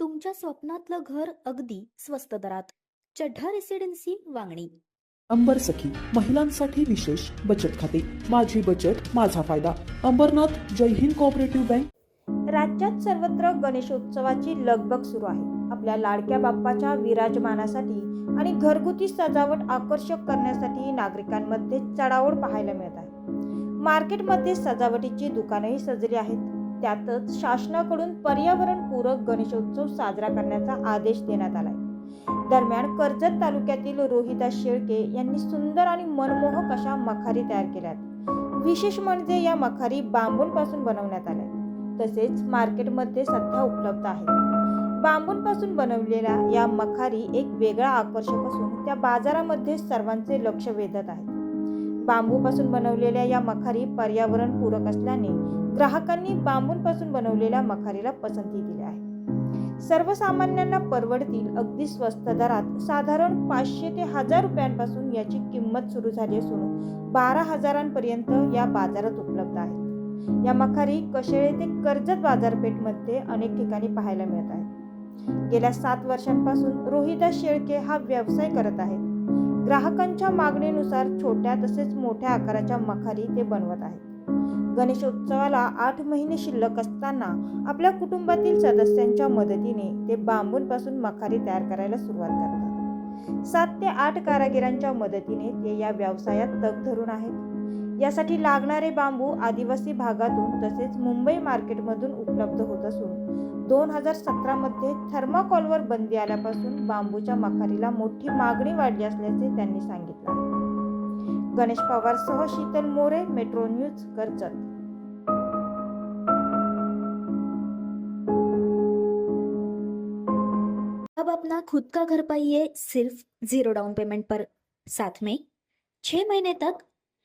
तुमच्या स्वप्नातलं घर अगदी स्वस्त दरात. चढ्ढा रेसिडेन्सी वांगणी. अंबर सखी महिलांसाठी विशेष बचत खाते. माझी बचत माझा फायदा. अंबरनाथ जय हिंद कोऑपरेटिव्ह बँक राज्यात सर्वत्र गणेशोत्सवाची लगबग सुरू आहे. आपल्या लाडक्या बाप्पाच्या विराजमानासाठी आणि घरगुती सजावट आकर्षक करण्यासाठी नागरिकांमध्ये चढाओढ पाहायला मिळत आहे. मार्केटमध्ये सजावटीची दुकानंही सजली आहेत. त्यातच शासनाकडून पर्यावरणपूरक गणेशोत्सव साजरा करण्याचा आदेश देण्यात आलाय. दरम्यान कर्जत तालुक्यातील रोहिता शेळके यांनी सुंदर आणि मनमोहक अशा मखारी तयार केल्यात. विशेष म्हणजे या मखारी बांबूंपासून बनवण्यात आल्या तसेच मार्केटमध्ये सध्या उपलब्ध आहेत. बांबूंपासून बनवलेल्या या मखारी एक वेगळा आकर्षक असून त्या बाजारामध्ये सर्वांचे लक्ष वेधत आहेत. बांबूपासून बनवलेल्या या मखारी पर्यावरणपूरक असल्याने ग्राहकांनी बांबूंपासून बनवलेल्या मखारीला पसंती दिली आहे. सर्वसामान्यांना परवडतील अगदी स्वस्त दरात साधारण पाचशे ते हजार रुपयांपासून याची किंमत सुरू झाली असून बारा हजारांपर्यंत या बाजारात उपलब्ध आहेत. या मखारी कशेळे ते कर्जत बाजारपेठमध्ये अनेक ठिकाणी पाहायला मिळत आहेत. गेल्या सात वर्षांपासून रोहिदास शेळके हा व्यवसाय करत आहेत. ग्राहकांच्या मागणीनुसार छोट्या तसेच मोठ्या आकाराच्या मखारी ते बनवत आहेत. गणेशोत्सवाला आठ महिने शिल्लक असताना आपल्या कुटुंबातील सदस्यांच्या मदतीने ते बांबूंपासून मखारी तयार करायला सुरुवात करतात. सात ते आठ कारागिरांच्या मदतीने ते या व्यवसायात तग धरून आहेत. यासाठी लागणारे बांबू आदिवासी भागातून तसेच मुंबई मार्केटमधून उपलब्ध होत असून दोन हजार सतरामध्ये थर्माकॉलवर बंदी आल्यापासून बांबूच्या मखारीला मोठी मागणी वाढली असल्याचे त्यांनी सांगितलं. गणेश पवारसह शीतल मोरे मेट्रो न्यूज कर्जत. अब अपना खुद का घर पाइए सिर्फ जीरो डाउन पेमेंट पर। साथ में छह महीने तक